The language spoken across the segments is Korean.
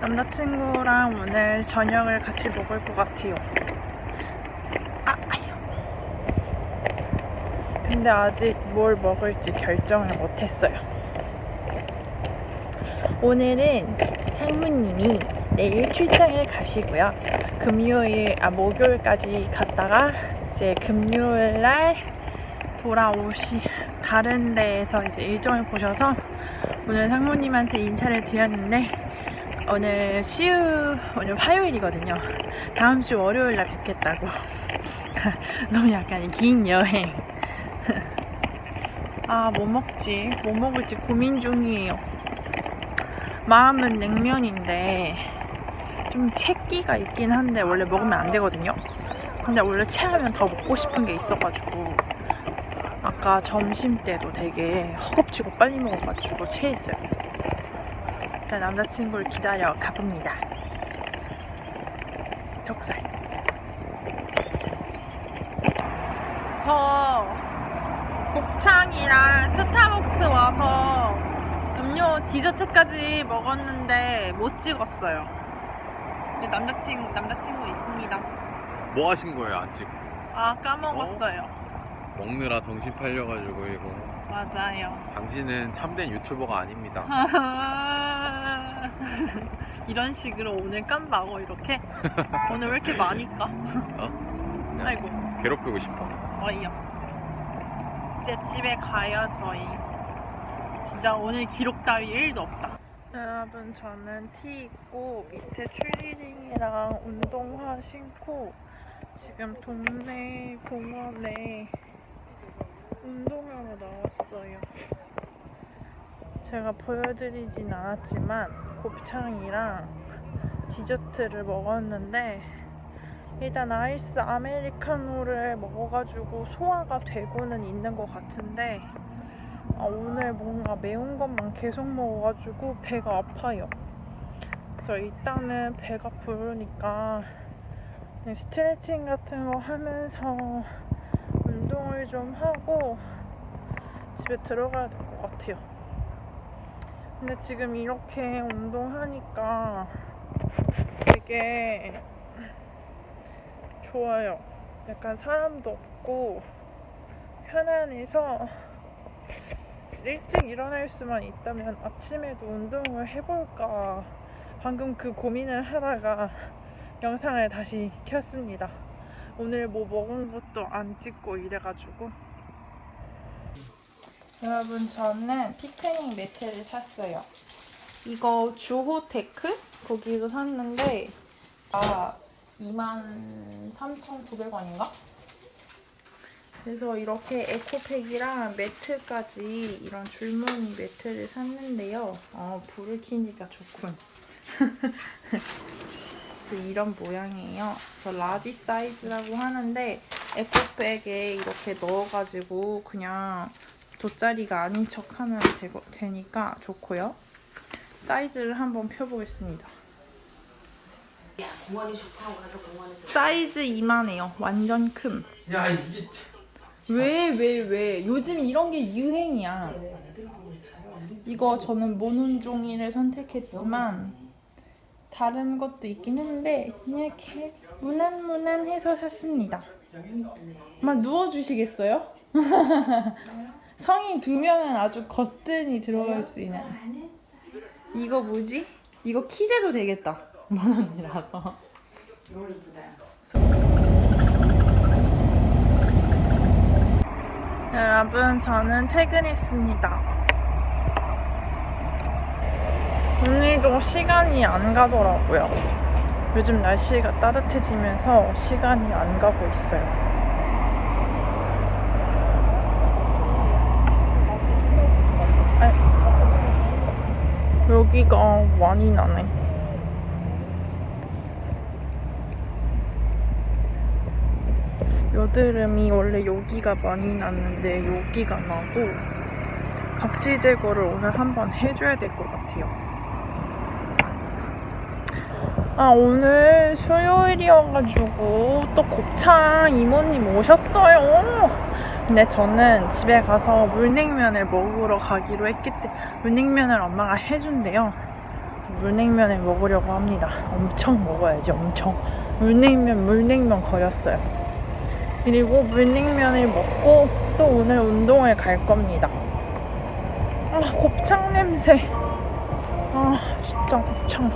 남자친구랑 오늘 저녁을 같이 먹을 것 같아요. 아, 아유. 근데 아직 뭘 먹을지 결정을 못했어요. 오늘은 상무님이 내일 출장을 가시고요. 금요일, 아, 목요일까지 갔다가 이제 금요일 날 돌아오시, 다른 데에서 이제 일정을 보셔서 오늘 상무님한테 인사를 드렸는데 오늘 시우, 오늘 화요일이거든요. 다음 주 월요일 날 뵙겠다고. 너무 약간 긴 여행. 아, 뭐 먹지? 뭐 먹을지 고민 중이에요. 마음은 냉면인데 좀 채기가 있긴 한데 원래 먹으면 안 되거든요. 근데 원래 체하면 더 먹고 싶은 게 있어가지고 아까 점심 때도 되게 허겁지겁 빨리 먹어가지고 체했어요. 일단 남자친구를 기다려 가봅니다. 족살. 저 곱창이랑 스타벅스 와서 음료 디저트까지 먹었는데 못 찍었어요. 근데 남자친구 남자친구 있습니다. 뭐 하신 거예요 아직? 아 까먹었어요. 먹느라 정신 팔려가지고 이거 맞아요. 당신은 참된 유튜버가 아닙니다 이런 식으로 오늘 깐다고 이렇게 오늘 왜 이렇게 많이 까? 어? 아이고 괴롭히고 싶어 어이없어. 이제 집에 가요 저희. 진짜 오늘 기록 따위 1도 없다. 여러분 저는 티 입고 밑에 추리닝이랑 운동화 신고 지금 동네 공원에 운동하러 나왔어요. 제가 보여드리진 않았지만 곱창이랑 디저트를 먹었는데 일단 아이스 아메리카노를 먹어가지고 소화가 되고는 있는 것 같은데 아, 오늘 뭔가 매운 것만 계속 먹어가지고 배가 아파요. 그래서 일단은 배가 부르니까 스트레칭 같은 거 하면서 운동을 좀 하고 집에 들어가야 될 것 같아요. 근데 지금 이렇게 운동하니까 되게 좋아요. 약간 사람도 없고 편안해서 일찍 일어날 수만 있다면 아침에도 운동을 해볼까 방금 그 고민을 하다가 영상을 다시 켰습니다. 오늘 뭐 먹은 것도 안 찍고 이래가지고 여러분 저는 피크닉 매트를 샀어요. 이거 주호테크 거기서 샀는데 아 23,900원인가? 그래서 이렇게 에코백이랑 매트까지 이런 줄무늬 매트를 샀는데요. 어, 불을 켜니까 좋군. 그 이런 모양이에요. 저 라지 사이즈라고 하는데 에코백에 이렇게 넣어가지고 그냥 돗자리가 아닌 척 하면 되고, 되니까 좋고요. 사이즈를 한번 펴보겠습니다. 야, 공원이 좋다고 가서 공원에서 사이즈 이만해요. 완전 큰. 야 이게 왜, 왜, 왜? 요즘 이런 게 유행이야. 애들 보고 살아. 이거 저는 모눈종이를 선택했지만 다른 것도 있긴 했는데 그냥 이렇게 무난무난해서 샀습니다. 막 누워주시겠어요? 성인 두 명은 아주 거뜬히 들어갈 수 있는 이거 뭐지? 이거 키재도 되겠다. 만 원이라서. 여러분, 저는 퇴근했습니다. 오늘도 시간이 안 가더라고요. 요즘 날씨가 따뜻해지면서 시간이 안 가고 있어요. 여기가 많이 나네. 여드름이 원래 여기가 많이 났는데 여기가 나고 각질 제거를 오늘 한번 해줘야 될 것 같아요. 아 오늘 수요일이어가지고 또 곱창 이모님 오셨어요. 근데 저는 집에 가서 물냉면을 먹으러 가기로 했기 때문에 물냉면을 엄마가 해준대요. 물냉면을 먹으려고 합니다. 엄청 먹어야지, 엄청. 물냉면, 물냉면 거렸어요. 그리고 물냉면을 먹고 또 오늘 운동을 갈 겁니다. 아, 곱창 냄새. 아, 진짜 곱창.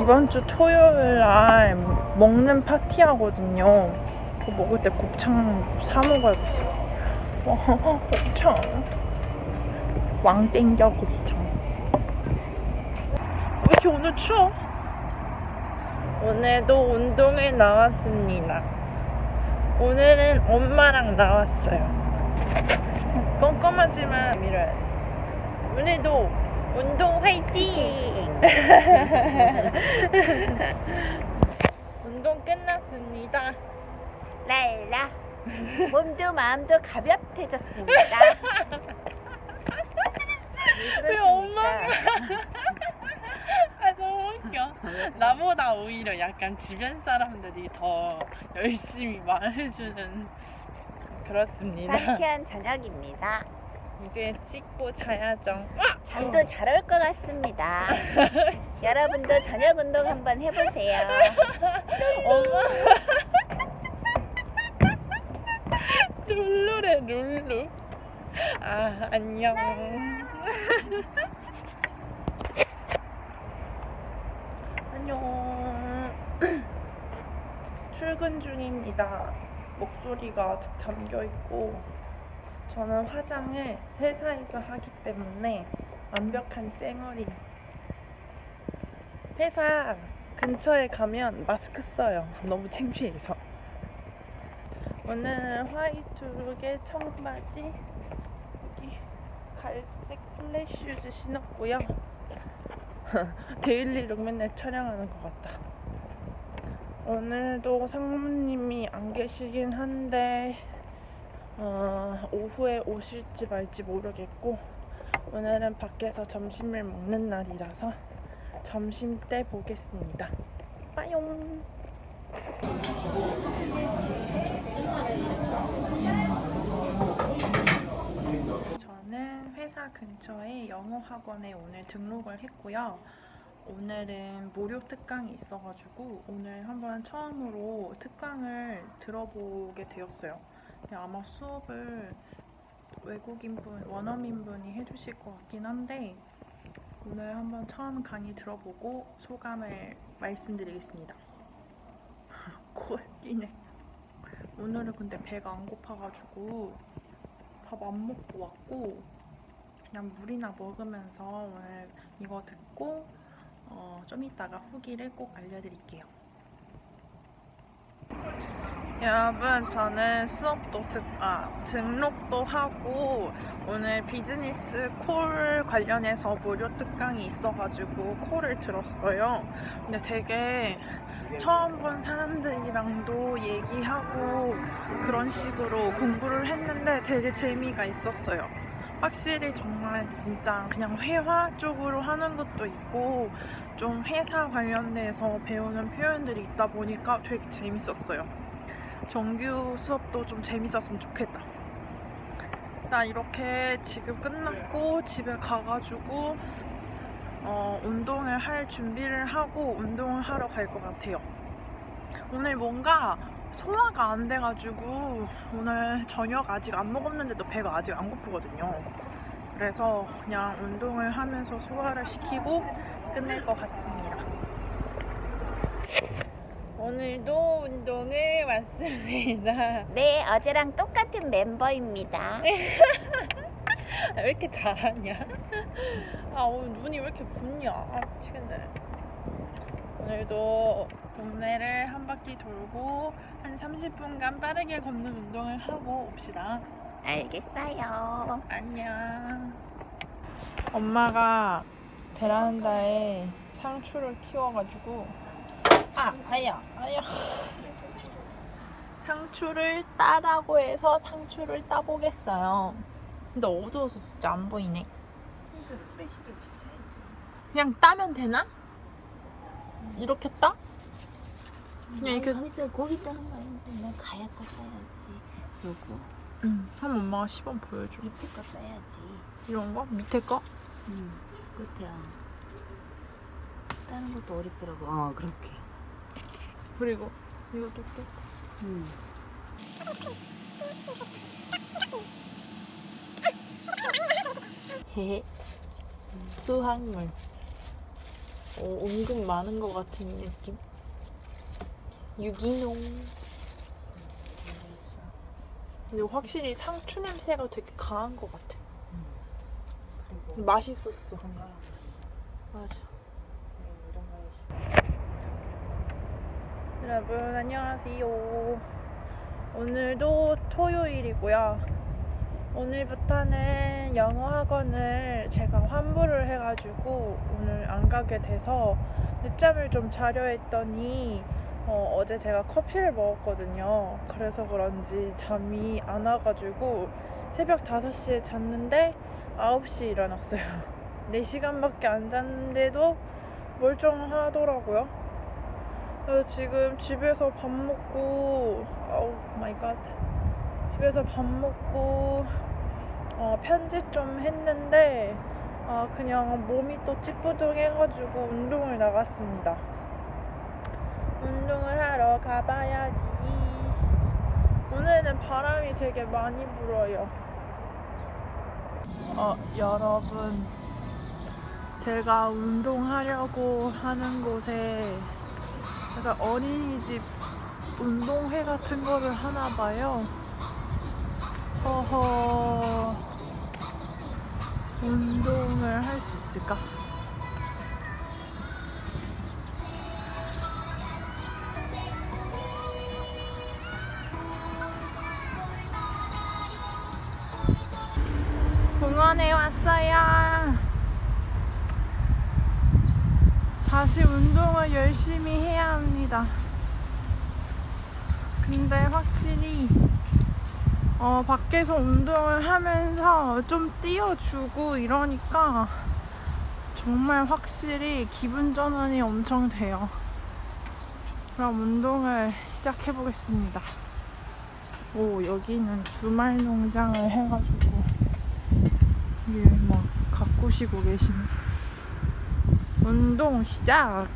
이번 주 토요일 날 먹는 파티 하거든요. 그거 먹을 때 곱창 사 먹어야겠어. 와, 곱창. 왕 땡겨 곱창. 왜 이렇게 오늘 추워? 오늘도 운동을 나왔습니다. 오늘은 엄마랑 나왔어요. 껌껌하지만 밀어야 돼. 오늘도 운동 화이팅! 운동 끝났습니다. 랄라 몸도 마음도 가볍해졌습니다. 왜 엄마가 아 너무 웃겨 나보다 오히려 약간 주변 사람들이 더 열심히 말해주는 그렇습니다 상쾌한 저녁입니다. 이제 찍고 자야죠 잠도 잘 올 것 같습니다. 여러분도 저녁 운동 한번 해보세요. 엄마 룰루래 룰루. 아 안녕. 안녕. 출근 중입니다. 목소리가 아직 잠겨 있고 저는 화장을 회사에서 하기 때문에 완벽한 쌩얼이 회사 근처에 가면 마스크 써요. 너무 창피해서. 오늘은 화이트룩의 청바지, 여기 갈색 플랫 슈즈 신었고요. 데일리룩 맨날 촬영하는 것 같다. 오늘도 상무님이 안 계시긴 한데 어, 오후에 오실지 말지 모르겠고 오늘은 밖에서 점심을 먹는 날이라서 점심 때 보겠습니다. 빠용. 저는 회사 근처에 영어 학원에 오늘 등록을 했고요. 오늘은 무료 특강이 있어가지고 오늘 한번 처음으로 특강을 들어보게 되었어요. 아마 수업을 외국인분, 원어민분이 해주실 것 같긴 한데 오늘 한번 처음 강의 들어보고 소감을 말씀드리겠습니다. 코에 끼네. 오늘은 근데 배가 안 고파가지고 밥 안 먹고 왔고 그냥 물이나 먹으면서 오늘 이거 듣고 어, 좀 이따가 후기를 꼭 알려드릴게요. 여러분 저는 수업도 듣, 아, 등록도 하고 오늘 비즈니스 콜 관련해서 무료 특강이 있어가지고 콜을 들었어요. 근데 되게 처음 본 사람들이랑도 얘기하고 그런 식으로 공부를 했는데 되게 재미가 있었어요. 확실히 정말 진짜 그냥 회화 쪽으로 하는 것도 있고 좀 회사 관련돼서 배우는 표현들이 있다 보니까 되게 재밌었어요. 정규 수업도 좀 재밌었으면 좋겠다. 나 이렇게 지금 끝났고 집에 가가지고 어, 운동을 할 준비를 하고 운동을 하러 갈 것 같아요. 오늘 뭔가 소화가 안 돼가지고 오늘 저녁 아직 안 먹었는데도 배가 아직 안 고프거든요. 그래서 그냥 운동을 하면서 소화를 시키고 끝낼 것 같습니다. 오늘도 운동을 왔습니다. 네, 어제랑 똑같은 멤버입니다. 왜 이렇게 잘하냐? 아 오늘 눈이 왜 이렇게 붓냐? 아 미치겠네. 오늘도 동네를 한 바퀴 돌고 한 30분간 빠르게 걷는 운동을 하고 옵시다. 알겠어요. 안녕. 엄마가 베란다에 상추를 키워가지고 아 아야 아야 상추를 따라고 해서 상추를 따보겠어요. 근데 어두워서 진짜 안 보이네. 그냥 따면 되나? 이렇게 따? 그냥 이렇게 거기서 고기 떠는 거 아닌데 난 가야가 따야지. 요거. 응. 한번 엄마가 시범 보여줘. 밑에 거 써야지. 이런 거? 밑에 거? 응. 끝이야. 다른 것도 어렵더라고. 어, 그렇게. 그리고 이것도 또. 응. 헤헤. 수확물. 오, 은근 많은 것 같은 느낌. 유기농. 근데 확실히 상추 냄새가 되게 강한 것 같아. 맛있었어. 맞아. 여러분 안녕하세요. 오늘도 토요일이고요. 오늘부터는 영어 학원을 제가 환불을 해가지고 오늘 안 가게 돼서 늦잠을 좀 자려 했더니 어, 제 제가 커피를 먹었거든요. 그래서 그런지 잠이 안 와가지고 새벽 5시에 잤는데 9시에 일어났어요. 4시간밖에 안 잤는데도 멀쩡하더라고요. 지금 집에서 밥 먹고 오 마이 갓 집에서 밥 먹고 어, 편집 좀 했는데 아, 그냥 몸이 또 찌뿌둥해가지고 운동을 나갔습니다. 운동을 하러 가봐야지. 오늘은 바람이 되게 많이 불어요. 어, 여러분. 제가 운동하려고 하는 곳에 약간 어린이집 운동회 같은 거를 하나 봐요. 허허. 운동을 할 수 있을까? 다시 운동을 열심히 해야 합니다. 근데 확실히 어, 밖에서 운동을 하면서 좀 뛰어주고 이러니까 정말 확실히 기분 전환이 엄청 돼요. 그럼 운동을 시작해 보겠습니다. 오, 여기는 주말 농장을 해가지고 이게 막 가꾸시고 계시네. 운동 시작!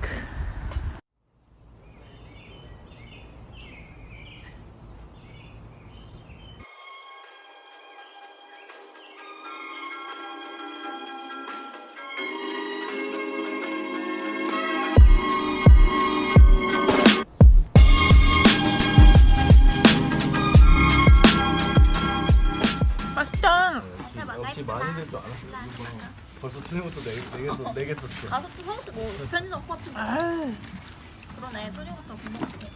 맛있다! 역시, 역시 많이 될 줄 알았어. 벌써 토니부터 네개네개네 개 썼어. 가서도 형부터 뭐 편의점 코앞에 아, 그러네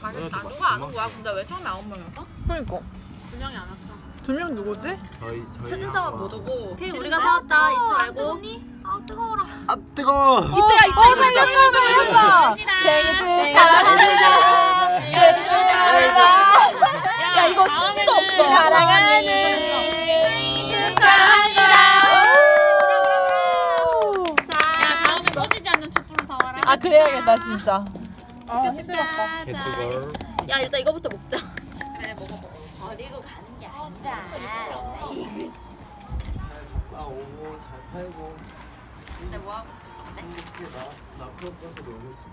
가서 그래도 나막 누가 안온 금방 거야 근데 왜 처음에 아홉 명이었어? 그러니까. 두 명이 안 왔어 두 명 누구지? 저희 저희 최진성은 못 오고 케이 우리가 우리가 사왔다 잊지 말고 아 뜨거워라 아 뜨거. 이때야 이때 살렸어, 살렸어! 생일 축하합니다! 생일 축하합니다! 아 그래야겠다 진짜. 개뜨거. 야 일단 이거부터 먹자 버리고 가는 게 아니라. 나 오고 잘 살고. 근데 뭐 하고 있을 건데? 이렇게 나나 프로 떠서 놀고 있어.